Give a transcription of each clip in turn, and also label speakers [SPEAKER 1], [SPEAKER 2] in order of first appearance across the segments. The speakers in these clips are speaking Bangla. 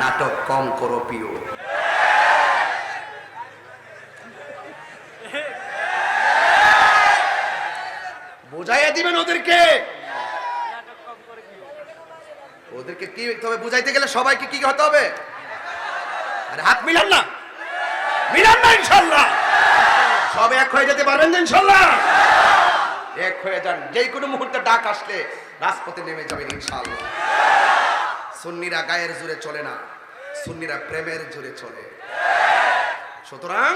[SPEAKER 1] নাটক কম করো প্রিয়। বুঝাইয়া দিবেন ওদেরকে? ওদেরকে কি, তবে বুঝাইতে গেলে সবাইকে কি হতে হবে? আরে হাত মিলান না। মিলান না ইনশাল্লাহ সব এক হয়ে যেতে পারবেন তো ইনশাল্লাহ এক হয়ে যান। যেই কোনো মুহূর্তে ডাক আসলে রাজপথে নেমে যাবেন ইনশাল্লাহ সুন্নিরা গায়ের জুড়ে চলে না, সুন্নিরা প্রেমের জুড়ে চলে। সুতরাং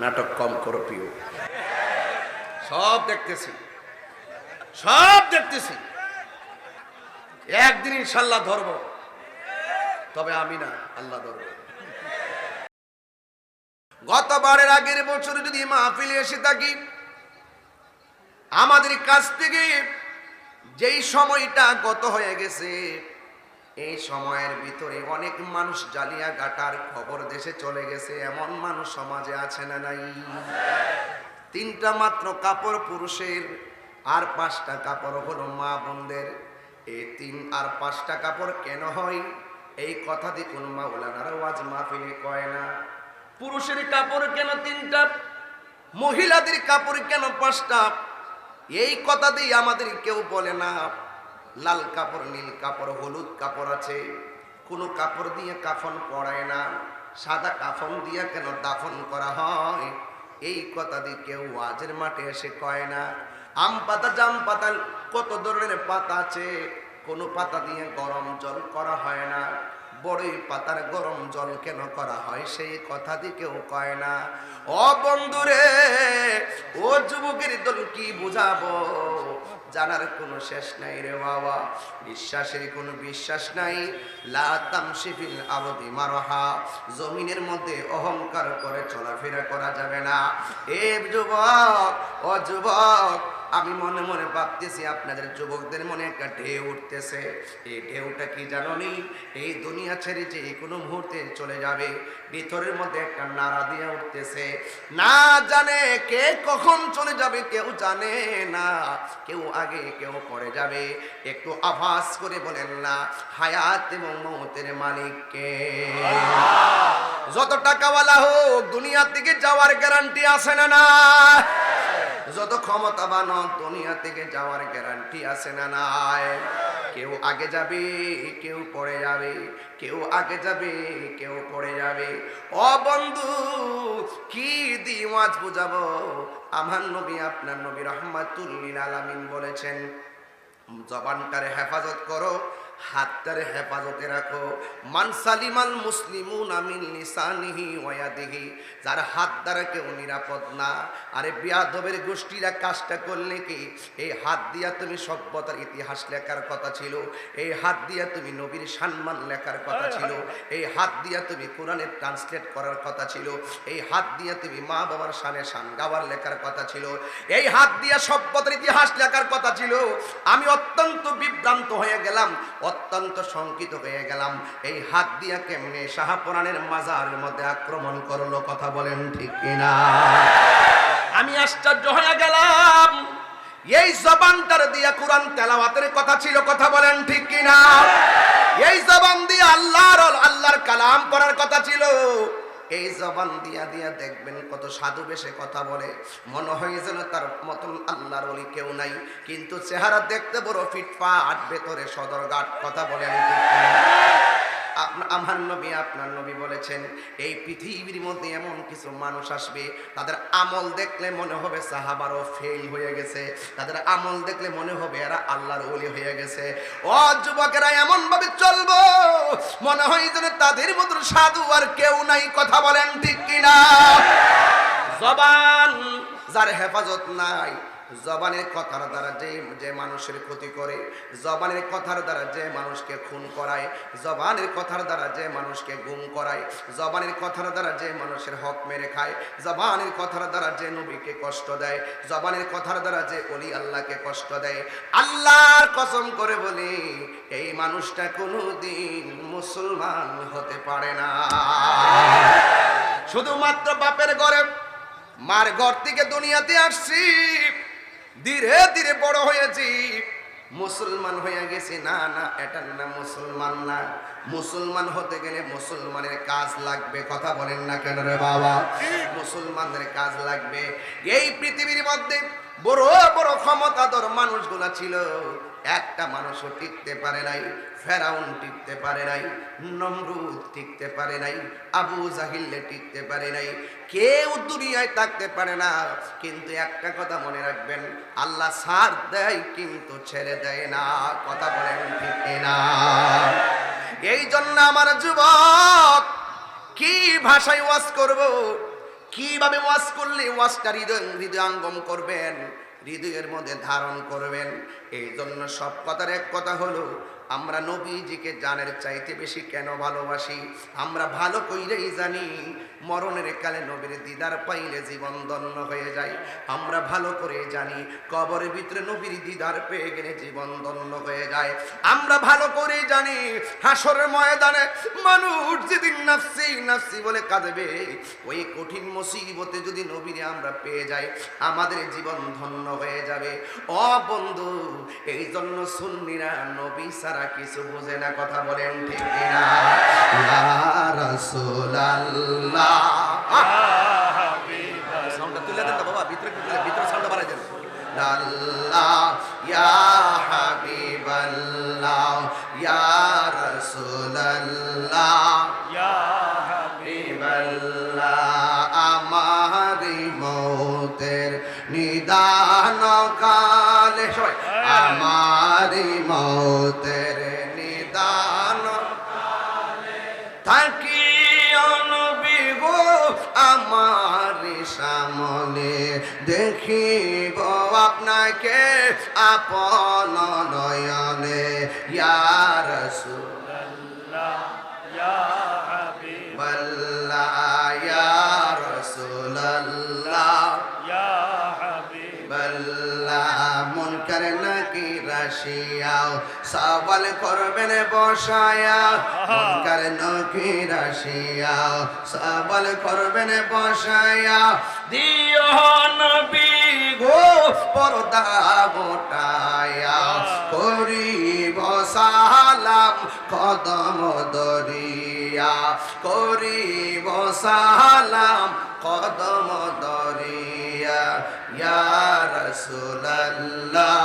[SPEAKER 1] নাটক কম করো প্রিয়। সব দেখতেছি সব দেখতেছি। একদিন ইনশাল্লাহ ধরব, তবে আমি না, আল্লাহ ধরব। গতবারের আগের বছর যদি মাহফিলে এসে থাকি, আমাদের কাছ থেকে যেই সময়টা গত হয়ে গেছে এই সময়ের ভিতরে অনেক মানুষ জালিয়া গাটার খবর দেশে চলে গেছে, এমন মানুষ সমাজে আছে না নাই? তিনটা মাত্র কাপড় পুরুষের আর পাঁচটা কাপড় হলো মা বোনদের। এই তিন আর পাঁচটা কাপড় কেন হয়? এই কথা দিয়ে কোন মা ওলানার ওয়াজ মাহফিলে কয় না, পুরুষের কাপড় কেন তিনটা, মহিলাদের কাপড় কেন পাঁচটা? এই কথা দিয়ে আমাদের কেউ বলে না। লাল কাপড়, নীল কাপড়, হলুদ কাপড় আছে। কোনো কাপড় দিয়ে কাফন পড়ায় না। সাদা কাফন দিয়ে কেন দাফন করা হয়? এই কথা দিয়ে কেউ আজের মাঠে এসে কয় না। আম পাতা, জাম পাতা, কত ধরনের পাতা আছে? কোনো পাতা দিয়ে গরম জল করা হয় না। বড়ই পাতার গরম জল কেন করা হয়? সেই কথা দিয়ে কেউ কয় না। ও বন্ধুরে, ও যুবকের দল কি বুঝাবো? জানার কোনো শেষ নাই রে বাবা। বিশ্বাসের কোনো বিশ্বাস নাই। লাতাম শিফিল আবদি মারহা। জমিনের মধ্যে অহংকার করে চলাফেরা করা যাবে না। এ যুবক, ও যুবক আমি মনে মনে ভাবতেছি, আপনাদের যুবকদের মনে একটা ঢেউ উঠতেছে। এই ঢেউটা কি জানি এই দুনিয়া ছেড়ে যে কোনো মুহূর্তে চলে যাবে। ভিতরের মধ্যে একটা নাড়া দিয়ে উঠতেছে। না জানে কে কখন চলে যাবে, কেউ জানে না। কেউ আগে, কেউ পরে যাবে। একটু আভাস করে বলেন না, হায়াত এবং মৌতের মালিককে। যত টাকাওয়ালা হোক, দুনিয়া থেকে যাওয়ার গ্যারান্টি আছে না না যত ক্ষমতাবান দুনিয়া থেকে যাওয়ার গ্যারান্টি আছে না নাই? কেউ আগে যাবে, কেউ পড়ে যাবে, কেউ আগে যাবে, কেউ পড়ে যাবে। ও বন্ধু, কি মাছ বুঝাবো? আমার নবী, আপনার নবী রহমাতুল্লিল আলামিন বলেছেন জবানটারে হেফাজত করো হাতটারে হেফাজতে রাখো। মান সালিমাল মুসলিমুন আমিন লিসানিহি ওয়াদিহি যার হাত দ্বারা কেউ নিরাপদ না। আরে বিয়াদবের গোষ্ঠীরা কাজটা করলে কি? এই হাত দিয়া তুমি সভ্যতার ইতিহাস লেখার কথা ছিল। এই হাত দিয়া তুমি নবীর সম্মান লেখার কথা ছিল। এই হাত দিয়া তুমি কোরআনের ট্রান্সলেট করার কথা ছিল। এই হাত দিয়া তুমি মা বাবার সানে সান গাওয়ার লেখার কথা ছিল। এই হাত দিয়া সভ্যতার ইতিহাস লেখার কথা ছিল। আমি অত্যন্ত বিভ্রান্ত হয়ে গেলাম। অত্যন্ত শঙ্কিত হয়ে গেলাম। এই হাত দিয়া কেমনে শাহপুরাণের মাজারের মধ্যে আক্রমণ করল কথা বলেন ঠিক কিনা? আমি আশ্চর্য হয়ে গেলাম। এই জবানটার দিয়া কোরআন তেলাওয়াতের কথা ছিল কথা বলেন ঠিক কিনা? এই জবান দিয়ে আল্লাহর আল্লাহর কালাম করার কথা ছিল। এই জবান দিয়া দিয়া দেখবেন কত সাধু বেশে কথা বলে। মনে হয় যেন তার মতন আল্লাহর অলি কেউ নাই। কিন্তু চেহারা দেখতে বড় ফিটফাট, ভেতরে সদরঘাট, কথা বলে আমার নবী আপনার নবী বলেছেন এই পৃথিবীর মধ্যে এমন কিছু মানুষ আসবে তাদের আমল দেখলে মনে হবে সাহাবারও ফেল হয়ে গেছে তাদের আমল দেখলে মনে হবে এরা আল্লাহর ওলি হয়ে গেছে। ও যুবকেরা এমন ভাবে চলবো মনে হয় যেন তাদের মতন সাধু আর কেউ নাই কথা বলেন ঠিক কিনা? জবান। যার হেফাজত নাই জবানের কথার দ্বারা যে যে মানুষের ক্ষতি করে, জবানের কথার দ্বারা যে মানুষকে খুন করায়, জবানের কথার দ্বারা যে মানুষকে গুম করায়, জবানের কথার দ্বারা যে মানুষের হক মেরে খায়, জবানের কথার দ্বারা যে নবীকে কষ্ট দেয়, জবানের কথার দ্বারা যে অলি আল্লাহকে কষ্ট দেয়। আল্লাহর কসম করে বলি, এই মানুষটা কোনোদিন মুসলমান হতে পারে না। শুধুমাত্র বাপের ঘরে, মার ঘর থেকে দুনিয়াতে আসছি। ধীরে ধীরে বড় হয়েছি। মুসলমান হয়ে গেছি। না না, এটার না মুসলমান না। মুসলমান হতে গেলে মুসলমানের কাজ লাগবে। কথা বলেন না কেন রে বাবা? মুসলমানের কাজ লাগবে। এই পৃথিবীর মধ্যে বড় বড় ক্ষমতাধর মানুষগুলা ছিল। একটা মানুষও টিকতে পারে নাই। ফেরাউন টিকতে পারে নাই, নমরুদ টিকতে পারে নাই, আবু জাহিল্লে টিকতে পারে নাই। কেউ দুনিয়ায় থাকতে পারে না, কিন্তু একটা কথা মনে রাখবেন, আল্লাহ সার দেয় কিন্তু ছেড়ে দেয় না, কথা বলেন ঠিক না এই জন্য আমার যুবক, কি ভাষায় ওয়াজ করব? কীভাবে ওয়াজ করলে ওয়াজটা হৃদয় হৃদয়াঙ্গম করবেন, হৃদয়ের মধ্যে ধারণ করবেন? এই জন্য সব কথার এক কথা হলো আমরা নবীজিকে জানের চাইতে বেশি কেন ভালোবাসি? আমরা ভালো কইলেই জানি মরণের কালে নবীর দিদার পাইলে জীবন ধন্য হয়ে যায়। আমরা ভালো করে জানি কবরের ভিতরে নবীর দিদার পেয়ে গেলে জীবন ধন্য হয়ে যায়। আমরা ভালো করে জানি হাসরের ময়দানে মানুষ যেদিন নাফসি নাফসি বলে কাঁদবে, ওই কঠিন মুসিবতে যদি নবীরে আমরা পেয়ে যাই, আমাদের জীবন ধন্য হয়ে যাবে। অ বন্ধু এই জন্য সুন্নিরা নবী সারা কিছু বোঝে না, কথা বলেন ঠিক কিনা? ইয়া রাসূলুল্লাহ। সাউন্ডটা তুলে দেন বাবা ভিতরে ভিতরে সাউন্ডটা বাড়াই দেন। আল্লাহ ইয়া হাবিবাল্লাহ ইয়া রাসূলুল্লাহ হাবিবাল্লাহ আমারি মৌতের নিদান কালে। সবাই আমারি মৌতের দেখিব আপনাকে আপন নয়নে রাশিয়াও সওয়াল করবেন বসায়া মনকার নাকি রাশিয়াও সওয়াল করবেন বসায়া দিও নবী গো পর্দা গোটায়া করিব সালাম কদম দরিয়া। করিব সালাম কদম দরিয়া। ইয়া রাসূলুল্লাহ।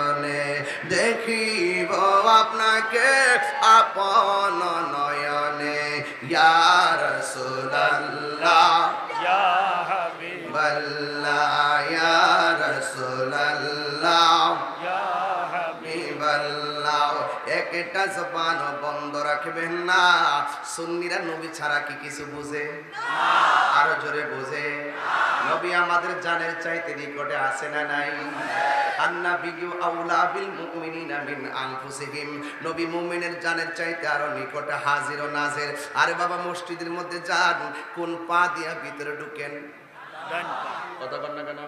[SPEAKER 1] আপনাকে আপন নয়নে ইয়ার সুল্লাহ বল্লাহ ইয়ার সুল্লাহ একটা জবান বন্ধ রাখবেন না। সুন্নিরা নবী ছাড়া কি কিছু বুঝে? আরও জোরে বুঝে। নবী আমাদের জানের চাইতে নিকটে আসে না নাই? বিগু আউলা বিল মুমিনিনা মিন আনফুসিহিম। নবী মুমিনের জানের চাইতে আরও নিকটে হাজির ও নাজের। আরে বাবা মসজিদের মধ্যে যান কোন পা দিয়া ভিতরে ঢুকেন? কথা কর না কেন?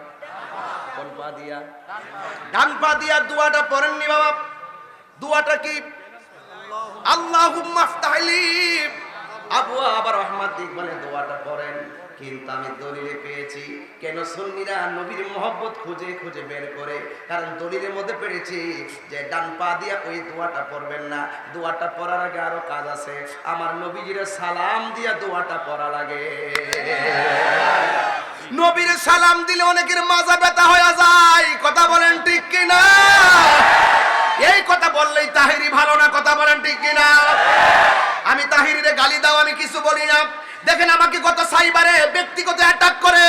[SPEAKER 1] কোন পা দিয়া? ডান পা দিয়া দুয়াটা পড়েননি বাবা। দুয়াটা কি? আল্লাহুম্মা আবু আবার দিক মানে দোয়াটা পড়েন। কিন্তু আমি দলিলে পেয়েছি। কেন সুন্নিরা নবীর মোহব্বত খুঁজে খুঁজে বের করে? কারণ দলিলের মধ্যে পেরেছি যে ডান পা দিয়া ওই দোয়াটা পড়বেন না। দোয়াটা পড়ার আগে আরও কাজ আছে। আমার নবীজিরে সালাম দিয়া দোয়াটা পড়া লাগে। নবীর সালাম দিলে অনেকের মাজা ব্যথা হয়ে যায়। কথা বলেন ঠিক কিনা? এই কথা বললেই তাহিরি ভালো না, কথা বলেন ঠিক কিনা? আমি তাহিরিরে গালি দাও, আমি কিছু বলি না। দেখেন আমাকে গত সাইবারে ব্যক্তিগত অ্যাটাক করে।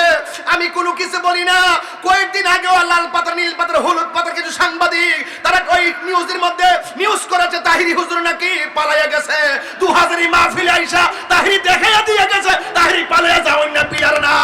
[SPEAKER 1] আমি কোনো কিছু বলি না। কয়েকদিন আগেও লাল পাতা নীল পাতা হলুদ পাতা কিছু সাংবাদিক, তারা ওই নিউজের মধ্যে নিউজ করেছে, তাহিরি হুজুর নাকি পালাইয়া গেছে। দু হাজারি মাহফিলে আইসা তাহিরি দেখাইয়া দিয়ে গেছে, তাহিরি পালাইয়া যাওয়ার না, পিয়ার না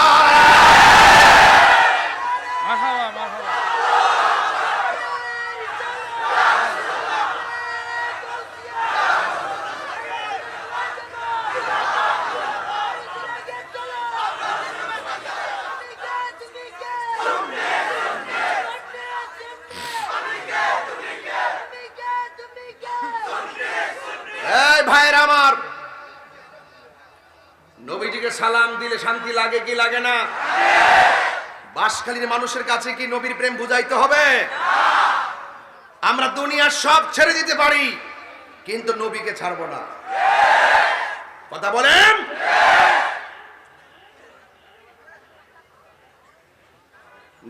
[SPEAKER 1] শান্তি লাগে কি লাগে না? বাসখালীর মানুষের কাছে কি নবীর প্রেম বুঝাইতে হবে? আমরা দুনিয়ার সব ছেড়ে দিতে পারি, কিন্তু নবীকে ছাড়বো না। কথা বলেন?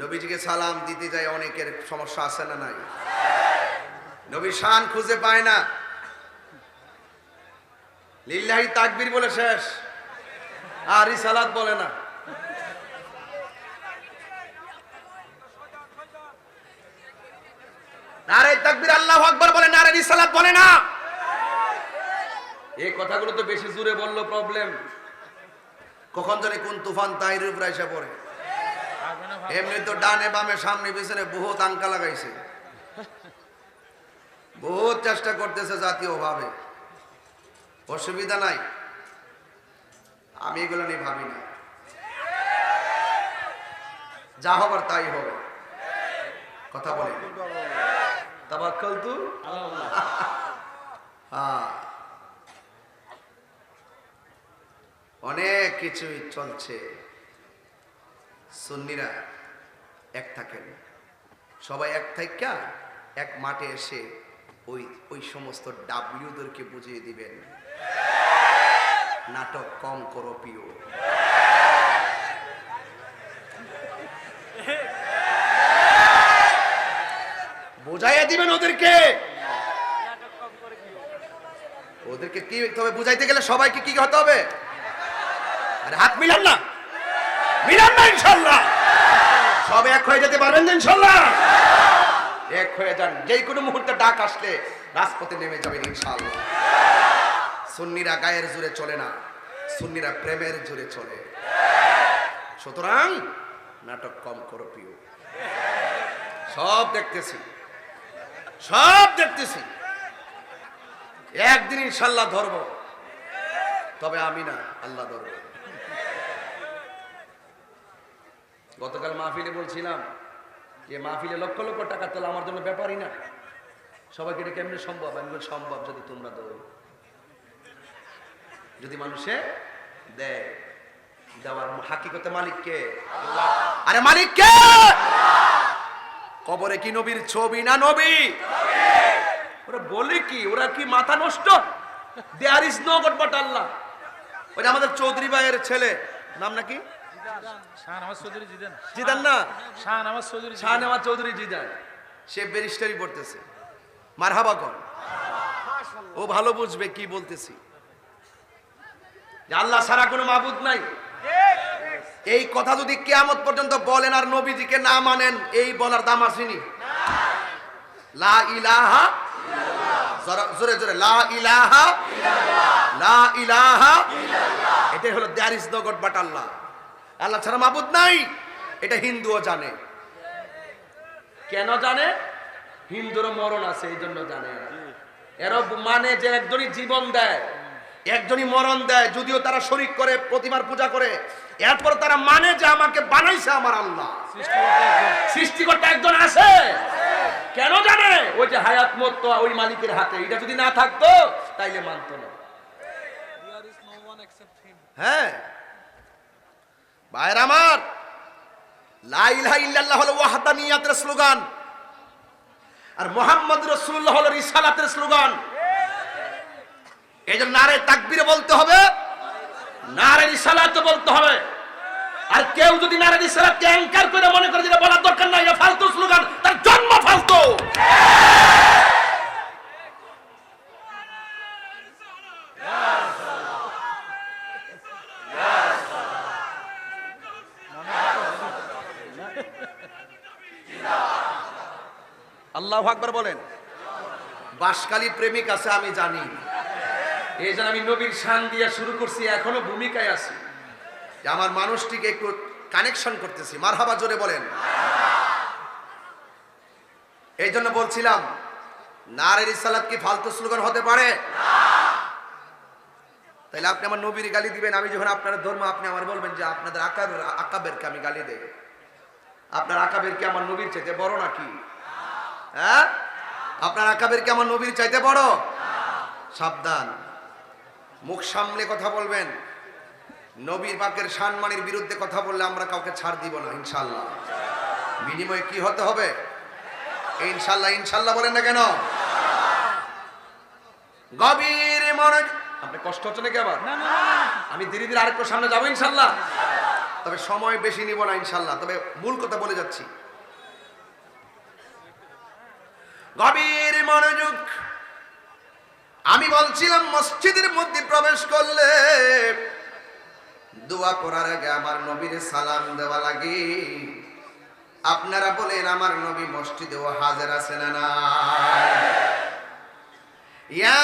[SPEAKER 1] নবীজিকে সালাম দিতে যায় অনেকের সমস্যা আছে না নাই? নবী শান খুঁজে পায় না। লিল্লাহি তাকবীর বলে শেষ। আর রিসালাত বলে না। এমনি তো ডানে বামে, সামনে বহুত আঙ্কা লাগাইছে। বহুত চেষ্টা করতেছে জাতীয় ভাবে অসুবিধা নাই। আমি এগুলো নিয়ে ভাবি না। যা হবার তাই হবে। কথা বলে। তাবাক্কাল তু অনেক কিছুই চলছে। সুন্নিরা এক থাকেন। সবাই এক থাকা এক মাঠে এসে ওই ওই সমস্ত ডাব্লিউদেরকে বুঝিয়ে দিবেন। নাটক কম করো প্রিয়। বোঝাইয়া দিবেন ওদেরকে? ওদেরকে কি, তবে বুঝাইতে গেলে সবাইকে কি হতে হবে? আরে হাত মিলান না। মিলান না ইনশাল্লাহ। সব এক হয়ে যেতে পারবেন তো ইনশাল্লাহ। এক হয়ে যান। যেই কোনো মুহূর্তে ডাক আসলে রাজপথে নেমে যাবেন ইনশাল্লাহ। সুন্নিরা গায়ের জুড়ে চলে না, সুন্নিরা প্রেমের জুড়ে চলে। সুতরাং নাটক কম করো প্রিয়। সব দেখতেছি সব দেখতেছি। একদিন ইনশাল্লাহ ধরব, তবে আমি না, আল্লাহ ধরব। গতকাল মাহফিলে বলছিলাম যে, মাহফিলে লক্ষ লক্ষ টাকা তোলা আমার জন্য ব্যাপারই না। সবাইকে এটা কেমনি সম্ভব? আমি সম্ভব যদি তোমরা দেও যদি মানুষে দেয় দেওয়ার হাকিকতে মালিককে। আরে মালিককে! কবরে কি নবীর ছবি না নবী? ওরা বলে কি ওরা কি মাথা নষ্ট? There is no god but Allah ওই আমাদের চৌধুরী ভাইয়ের ছেলে নাম নাকি?
[SPEAKER 2] জিদেন।
[SPEAKER 1] না?
[SPEAKER 2] শাহনামাজ চৌধুরী
[SPEAKER 1] শাহনেওয়াজ চৌধুরী জিদান। সে ব্যারিস্টারি পড়তেছে। মারহাবা কর। ও ভালো বুঝবে কি বলতেছি। যে আল্লাহ ছাড়া কোনো মাবুদ নাই। এই কথা যদি কেয়ামত পর্যন্ত বলেন আর নবীজিকে না মানেন, এই বলার দাম আসেনি। লা ইলাহা জোরে- জোরে লা ইলাহা লা ইলাহা এটাই হলো there is the but Allah. Allah ছাড়া মাবুদ নাই। এটা হিন্দুও জানে। কেন জানে? হিন্দুর মরণ আছে এই জন্য জানে। এরা মানে যে একজনই জীবন দেয়। একজনই মরণ দেয় যদিও তারা শরিক করে প্রতিমার পূজা করে। এরপর তারা মানে যে আমাকে বানাইছে আমার আল্লাহ। সৃষ্টিকর্তা একজন। আছে? কেন জানে? ওই যে হায়াত মত ওই মালিকের হাতে। এটা যদি না থাকতো তাইলে মানতো না। হ্যাঁ। ভাইয়ের আমার ইল্লাল্লাহ হলো ওয়াহদানিয়াতের স্লোগান। আর মোহাম্মদ রসুল্লাহ হলো রিসালাতের স্লোগান। এই জন্য নারে তাকবিরে বলতে হবে, নারে রিসালাত বলতে হবে। আর কেউ যদি নারে রিসালাতকে অ্যাঙ্কার করে মনে করে যেটা বলার দরকার নাই, এটা ফালতু স্লোগান, তার জন্ম ফালতু। আল্লাহ আকবার বলেন বাসকালী প্রেমিক আছে, আমি জানি। এই জন্য আমি নবীর শান দিয়ে শুরু করছি, এখনও ভূমিকায় আছি। আমার মানুষটিকে একটু কানেকশন করতেছি, মারহাবা জোরে বলেন। এই জন্য বলছিলাম, নারের ইসালাত কি ফালতু স্লোগান হতে পারে? তাহলে আপনি আমার নবীর গালি দিবেন, আমি যখন আপনার ধর্ম, আপনি আমার বলবেন যে আপনাদের আকাবের আকাবেরকে আমি গালি দেই আপনার আকাবেরকে আমার নবীর চাইতে বড় নাকি? হ্যাঁ? আপনার আকাবের কি আমার নবীর চাইতে বড়? সাবধান। মুখ সামলে কথা বলবেন। নবীর পাকের সম্মানের বিরুদ্ধে কথা বললে আমরা কাউকে ছাড় দিব না ইনশাল্লাহ বিনিময়ে কি হতে হবে? ইনশাল্লাহ ইনশাল্লাহ বলেন না কেন? গভীর মনোযোগ আপনি কষ্ট হচ্ছে নাকি আবার। আমি ধীরে ধীরে আরেকটু সামনে যাব ইনশাল্লাহ তবে সময় বেশি নিব না ইনশাল্লাহ তবে মূল কথা বলে যাচ্ছি। গভীর মনোযোগ আমি বলছিলাম, মসজিদের মধ্যে প্রবেশ করলে দোয়া করার আগে আমার নবীর সালাম দেওয়া লাগে। আপনারা বলেন, আমার নবী মসজিদেও হাজার আছে না না ইয়া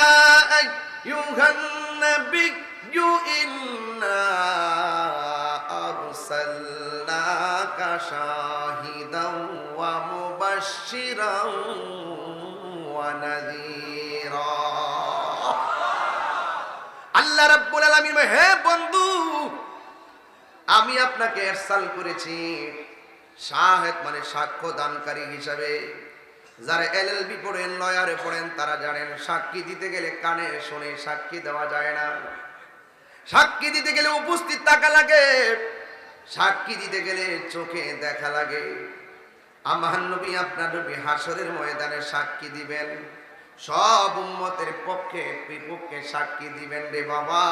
[SPEAKER 1] আলামিন হে বন্ধু, আমি আপনাকে এরসাল করেছি শাহেদ মানে সাক্ষ্য দানকারী হিসাবে। যারা এলএলবি পড়েন, লয়ারে পড়েন, তারা জানেন সাক্ষী দিতে গেলে কানে শুনে সাক্ষী দেওয়া যায় না। সাক্ষী দিতে গেলে উপস্থিত থাকা লাগে, সাক্ষী দিতে গেলে চোখে দেখা লাগে। আমার নবী, আপনার নবী হাসরের ময়দানে সাক্ষী দিবেন। সব উম্মতের পক্ষে, বিপক্ষে সাক্ষী দিবেন রে বাবা।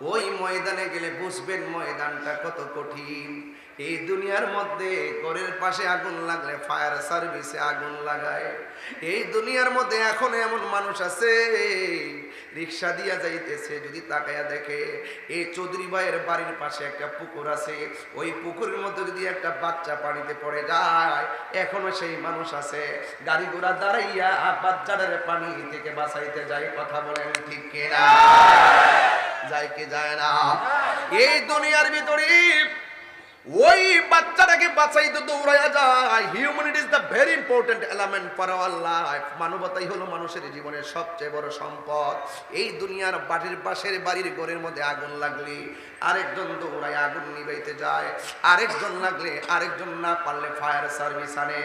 [SPEAKER 1] ওই ময়দানে গেলে বুঝবেন ময়দানটা কত কঠিন। এই দুনিয়ার মধ্যে ঘরের পাশে আগুন লাগলে, ফায়ার সার্ভিসে আগুন লাগায়। এই দুনিয়ার মধ্যে এখন এমন মানুষ আছে রিক্সা দিয়া যাইতেছে, যদি তাকায়া দেখে, এই চৌধুরী ভাইয়ের বাড়ির পাশে একটা পুকুর আছে, ওই পুকুরের মধ্যে যদি একটা বাচ্চা পানিতে পড়ে যায়, এখনও সেই মানুষ আছে। গাড়ি ঘোড়া দাঁড়াইয়া বাচ্চাটার পানি থেকে বাঁচাইতে যায়, কথা বলেন ঠিক কিনা? যায় কি যায় না? এই দুনিয়ার ভিতরে ওই বাচ্চাটাকে বাঁচাইতে দৌড়াইয়া যায়। Humanity is the very important element for our life মানবতাই হলো মানুষের জীবনের সবচেয়ে বড় সম্পদ। এই দুনিয়ার বাড়ির পাশের বাড়ির ঘরের মধ্যে আগুন লাগলে আরেকজন দৌড়ায়, আগুন নিবাইতে যায়। আরেকজন লাগলে আরেকজন না পারলে ফায়ার সার্ভিস আনে।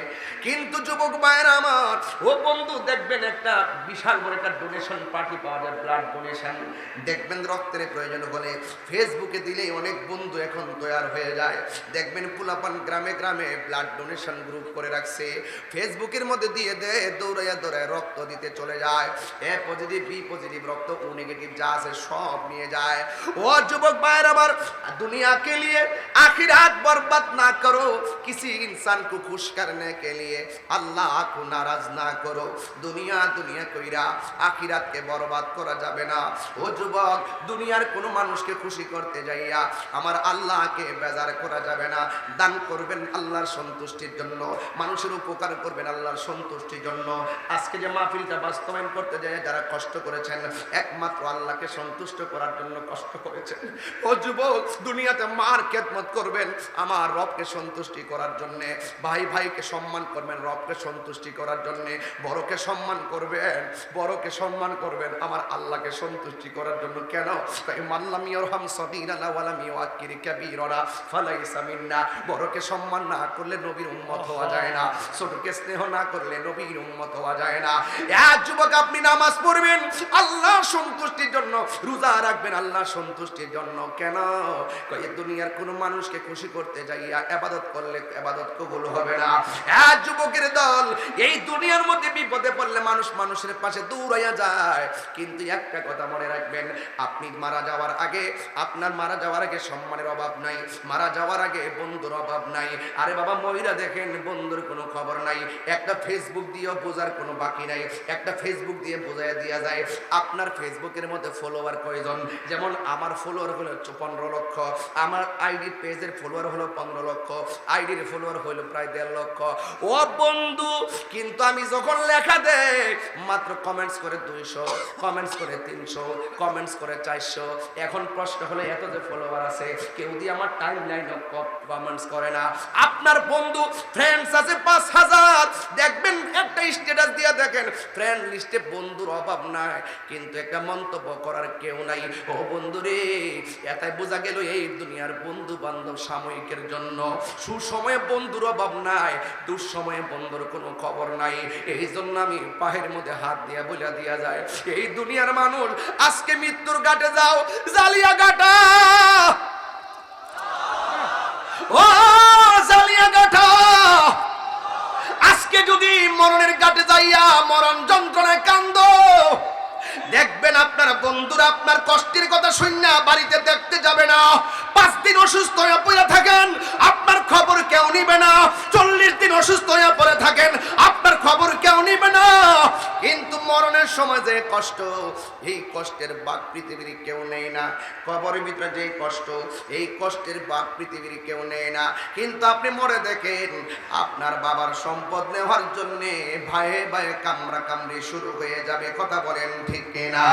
[SPEAKER 1] কিন্তু যুবক ভাইয়ের আমার, ও বন্ধু, দেখবেন একটা বিশাল বড় একটা ডোনেশন পার্টি পাওয়া যায় ব্লাড ডোনেশন দেখবেন রক্তের প্রয়োজন হলে ফেসবুকে দিলেই অনেক বন্ধু এখন তৈরি হয়ে যায়। দেখবেন পুলাপান গ্রামে গ্রামে ব্লাড ডোনেশন গ্রুপ করে রাখছে ফেসবুকের মধ্যে দিয়ে দেয় দৌড়াইয়া দৌড়ায় রক্ত দিতে চলে যায় এ পজিটিভ বি পজিটিভ রক্ত ও নেগেটিভ যা আছে সব নিয়ে যায় ও যুবক ভাইয়ের আমার दुनिया के लिए आखिरात बर्बाद ना करो किसी इंसान को खुश करने के लिए अल्लाह को नाराज ना करो দুনিয়া দুনিয়া কইরা আখিরাতকে বরবাদ করা যাবে না ও যুবক দুনিয়ার কোনো মানুষকে খুশি করতে যাইয়া আমার আল্লাহকে বেজার করা যাবে না। দান করবেন আল্লাহর সন্তুষ্টির জন্য। মানুষের উপকার করবেন আল্লাহর সন্তুষ্টির জন্য। আজকে যে মাহফিলটা বাস্তবায়ন করতে যায় যারা কষ্ট করেছেন, একমাত্র আল্লাহকে সন্তুষ্ট করার জন্য কষ্ট করেছেন। ও যুবক, দুনিয়াতে মার খেদমত করবেন আমার রবকে সন্তুষ্টি করার জন্যে। ভাই ভাইকে সম্মান করবেন রবকে সন্তুষ্টি করার জন্যে। বড়কে সম্মান করবেন, বড়কে সম্মান করবেন, আমার আল্লাহকে সন্তুষ্টি করার জন্য। কেন? মাল্লাম ইরহাম সগীরানা ওয়ালাম ইউআক্কির কাবীরানা ফালাইসা মিন্না বড়কে সম্মান না করলে নবীর উম্মত হওয়া যায় না, ছোটকে স্নেহ না করলে নবীর উম্মত হওয়া যায় না। এক যুবক আপনি নামাজ পড়বেন, আল্লাহ সন্তুষ্টির জন্য, রোজা রাখবেন আল্লাহ সন্তুষ্টির জন্য। কেন? কই দুনিয়ার কোন মানুষকে খুশি করতে যাইয়া আবাদত করলে আবাদত কবুল হবে না। এক যুবকের দল, এই দুনিয়ার মধ্যে বিপদে পড়লে মানুষ মানুষের পাশে দৌড়াইয়া যায়। কিন্তু একটা কথা মনে রাখবেন, আপনি মারা যাওয়ার আগে, আপনার মারা যাওয়ার আগে সম্মানের অভাব নাই, মারা যাওয়ার আগে বন্ধুর অভাব নাই। আরে বাবা মহিলা দেখেন, বন্ধুর কোনো খবর নাই। একটা ফেসবুক দিয়েও বোঝার কোনো বাকি নাই। একটা ফেসবুক দিয়ে বোঝাই দেওয়া যায়, আপনার ফেসবুকের মধ্যে ফলোয়ার কয়জন? যেমন আমার ফলোয়ার হলো পনেরো লক্ষ। আমার আইডি পেজের ফলোয়ার হলো পনেরো লক্ষ। আইডির ফলোয়ার হলো প্রায় দেড় লক্ষ। ও বন্ধু, কিন্তু আমি যখন লেখা দেই, মাত্র কমেন্টস করে দুইশো কমেন্টস করে তিনশো কমেন্টস করে চারশো। এখন প্রশ্ন হলো, এত যে ফলোয়ার আছে, কেউ দিয়ে আমার টাইম লাইন পারফরমেন্স করে না। আপনার বন্ধু ফ্রেন্ডস আছে পাঁচ হাজার। দেখবেন একটা স্ট্যাটাস দিয়ে দেখেন ফ্রেন্ড লিস্টে বন্ধুর অভাব নাই, কিন্তু একটা মন্তব্য করার কেউ নাই। ও বন্ধু রে বোঝা গেল এই দুনিয়ার বন্ধু বান্ধব সাময়িকের জন্য। সুসময়ে বন্ধুর অভাব নাই, দুঃসময়ে বন্ধুর কোনো খবর নাই। এই জন্য আমি পাহের মধ্যে হাত দিয়া বলে দিয়া যায় এই দুনিয়ার মানুষ, আজকে মৃত্যুর ঘাটে যাও জালিয়া ঘাটা ও জালিয়া ঘাটা আজকে যদি মরণের ঘাটে যাইয়া মরণ যন্ত্রণায় কান্দ, দেখবেন আপনার বন্ধুরা আপনার কষ্টের কথা শুননা বাড়িতে দেখতে যাবে না। পাঁচ দিন অসুস্থ হয়ে পড়ে থাকেন খবর কেউ নিবে না। চল্লিশ দিন অসুস্থ হয়ে পড়ে থাকেন, আপনার খবর কেউ নিবে না। কিন্তু মরণের সময় যে কষ্ট, এই কষ্টের বাক পৃথিবীর কেউ নেই না। কবরের ভিতরে যে কষ্ট, এই কষ্টের বাক পৃথিবীর কেউ নেই না। কিন্তু আপনি মরে দেখেন, আপনার বাবার সম্পদ নেওয়ার জন্য ভাইয়ে ভাইয়ে কামড়া কামড়ি শুরু হয়ে যাবে। কথা বলেন ঠিক কিনা?